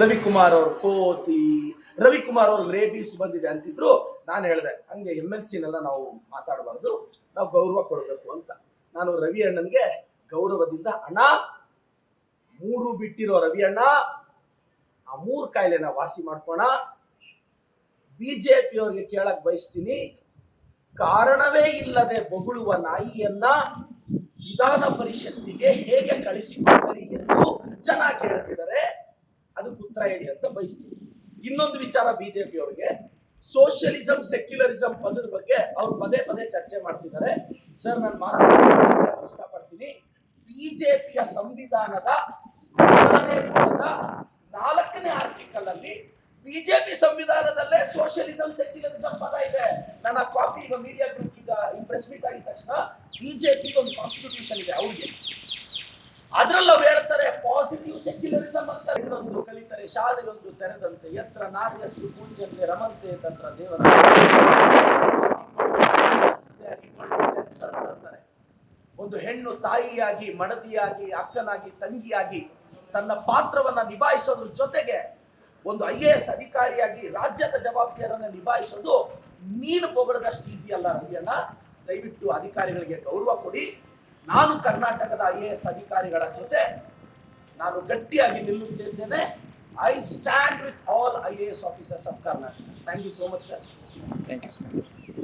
ರವಿಕುಮಾರ್ ಅವ್ರ ಕೋತಿ, ರವಿಕುಮಾರ್ ಅವ್ರ ರೇಬೀಸ್ ಬಂದಿದೆ ಅಂತಿದ್ರು, ನಾನು ಹೇಳಿದೆ, ಹಂಗೆ ಎಂ ಎಲ್ ಸಿನೆಲ್ಲ ನಾವು ಮಾತಾಡಬಾರ್ದು, ನಾವು ಗೌರವ ಕೊಡಬೇಕು ಅಂತ. ನಾನು ರವಿ ಅಣ್ಣನ್ಗೆ ಗೌರವದಿಂದ ಅಣ್ಣ, ಮೂರು ಬಿಟ್ಟಿರೋ ರವಿ ಅಣ್ಣ, ಆ ಮೂರು ಕಾಯಿಲೆನ ವಾಸಿ ಮಾಡ್ಕೋಣ. ಬಿಜೆಪಿ ಅವ್ರಿಗೆ ಕೇಳಕ್ ಬಯಸ್ತೀನಿ, ಕಾರಣವೇ ಇಲ್ಲದೆ ಬೊಗಳುವ ನಾಯಿಯನ್ನ ವಿಧಾನ ಪರಿಷತ್ತಿಗೆ ಹೇಗೆ ಕಳಿಸಿಕೊಟ್ಟರಿ ಎಂದು ಜನ ಕೇಳ್ತಿದ್ದಾರೆ. ಅದಕ್ಕೆ ಉತ್ತರ ಹೇಳಿ ಅಂತ ಬಯಸ್ತೀನಿ. ಇನ್ನೊಂದು ವಿಚಾರ ಬಿಜೆಪಿ ಅವರಿಗೆ ಸೋಷಿಯಲಿಸಂ ಸೆಕ್ಯುಲರಿಸಂ ಪದದ ಬಗ್ಗೆ ಅವ್ರು ಪದೇ ಪದೇ ಚರ್ಚೆ ಮಾಡ್ತಿದ್ದಾರೆ. ಸರ್ ನಾನು ಮಾತಾಡೋದಕ್ಕೆ ಇಷ್ಟಪಡ್ತೀನಿ. ಬಿಜೆಪಿಯ ಸಂವಿಧಾನದ ಪುಟದ ನಾಲ್ಕನೇ ಆರ್ಟಿಕಲ್ ಅಲ್ಲಿ ಬಿಜೆಪಿ ಸಂವಿಧಾನದಲ್ಲೇ ಸೋಷಿಯಲಿಸಂ ಸೆಕ್ಯುಲರಿಸಂ ಪದ ಇದೆ. ನನ್ನ ಕಾಪಿ ಈಗ ಮೀಡಿಯಾ ಗ್ರೂಪ್ ಈಗ ಪ್ರೆಸ್ ಮೀಟ್ ಆಗಿದ ತಕ್ಷಣ ಬಿಜೆಪಿ ಒಂದು ಕಾನ್ಸ್ಟಿಟ್ಯೂಷನ್ ಇದೆ, ಅವ್ರಿಗೆ. ಅದ್ರಲ್ಲಿ ಅವ್ರು ಹೇಳ್ತಾರೆ ಪಾಸಿಟಿವ್ ಸೆಕ್ಯುಲರಿಸಮ್ ಅಂತ ಇನ್ನೊಂದು ಕಲಿತರೆ, ಶಾಲೆಗೊಂದು ತೆರೆದಂತೆ, ಎತ್ತರ ನಾರಿಯಷ್ಟು ಪೂಜ್ಯಂತೆ, ರಮಂತೆ ತತ್ರ ದೇವರ ಒಂದು ಹೆಣ್ಣು ತಾಯಿಯಾಗಿ, ಮಡದಿಯಾಗಿ, ಅಕ್ಕನಾಗಿ, ತಂಗಿಯಾಗಿ ತನ್ನ ಪಾತ್ರವನ್ನ ನಿಭಾಯಿಸೋದ್ರ ಜೊತೆಗೆ ಒಂದು ಐ ಎ ಎಸ್ ಅಧಿಕಾರಿಯಾಗಿ ರಾಜ್ಯದ ಜವಾಬ್ದಾರಿಯನ್ನ ನಿಭಾಯಿಸೋದು ನೀನು ಪೊಗಳದಷ್ಟು ಈಸಿ ಅಲ್ಲ ರವಿಯಣ್ಣ. ದಯವಿಟ್ಟು ಅಧಿಕಾರಿಗಳಿಗೆ ಗೌರವ ಕೊಡಿ. ನಾನು ಕರ್ನಾಟಕದ ಐ ಎ ಎಸ್ ಅಧಿಕಾರಿಗಳ ಜೊತೆ ನಾನು ಗಟ್ಟಿಯಾಗಿ ನಿಲ್ಲುತ್ತಿದ್ದೇನೆ. I stand with all I A S officers of Karnataka thank you so much sir thank you sir